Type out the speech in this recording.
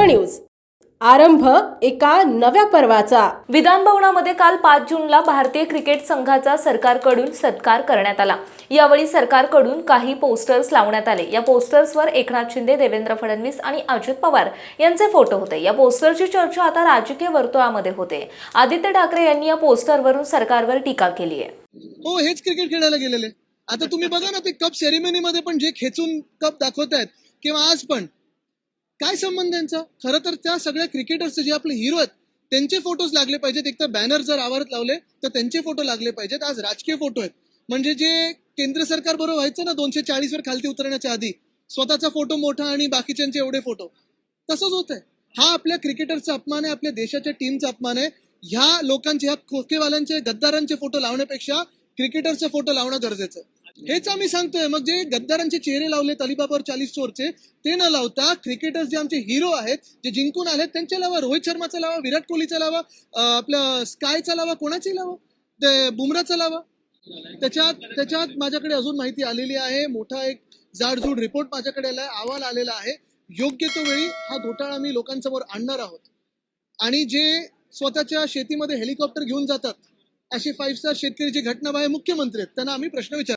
News. आरंभ एका नव्या पर्वाचा. विधान भवनामध्ये काल पाच जूनला भारतीय क्रिकेट संघाचा सरकारकडून सत्कार करण्यात आला. यावेळी सरकारकडून काही पोस्टर्स लावण्यात आले. या पोस्टर्सवर एकनाथ शिंदे देवेंद्र फडणवीस आणि अजित पवार यांचे फोटो होते. या पोस्टरची चर्चा आता राजकीय वर्तुळामध्ये होते. आदित्य ठाकरे यांनी या पोस्टरवरून सरकारवर टीका केली आहे. हो हेच क्रिकेट खेळायला गेलेले. आता तुम्ही बघा ना ते कप सेरेमनी मध्ये पण जे खेचून कप दाखवत आहेत किंवा आज पण काय संबंध त्यांचा खरं तर त्या सगळ्या क्रिकेटर्सचे जे आपले हिरो आहेत त्यांचे फोटोज लागले पाहिजेत. एक तर बॅनर जर आवारात लावले तर त्यांचे फोटो लागले पाहिजेत. आज राजकीय फोटो आहेत. म्हणजे जे केंद्र सरकार बरोबर व्हायचं ना दोनशे चाळीसवर खालती उतरण्याच्या आधी स्वतःचा फोटो मोठा आणि बाकीच्यांचे एवढे फोटो तसंच होत आहे. हा आपल्या क्रिकेटरचा अपमान आहे आपल्या देशाच्या टीमचा अपमान आहे. ह्या लोकांचे ह्या खोकेवाल्यांचे गद्दारांचे फोटो लावण्यापेक्षा क्रिकेटरचे फोटो लावणं गरजेचं आहे. हेच आम्ही सांगतोय. मग जे गद्दारांचे चेहरे लावलेत अलिबाबावर चाळीस चोरचे ते न लावता क्रिकेटर्स जे आमचे हिरो आहेत जे जिंकून आलेत त्यांचे लावा रोहित शर्माचा लावा विराट कोहलीचा लावा आपलं स्कायचा लावा कोणाचे लावा? ते बुमराचा लावा. त्याच्यात त्याच्यात माझ्याकडे अजून माहिती आलेली आहे. मोठा एक जाडजूड रिपोर्ट माझ्याकडे आलाय अहवाल आलेला आहे. योग्य तो वेळी हा घोटाळा मी लोकांसमोर आणणार आहोत. आणि जे स्वतःच्या शेतीमध्ये हेलिकॉप्टर घेऊन जातात असे फाईव्ह स्टार शेतकरी जे घटनाबाह्य मुख्यमंत्री आहेत त्यांना आम्ही प्रश्न विचार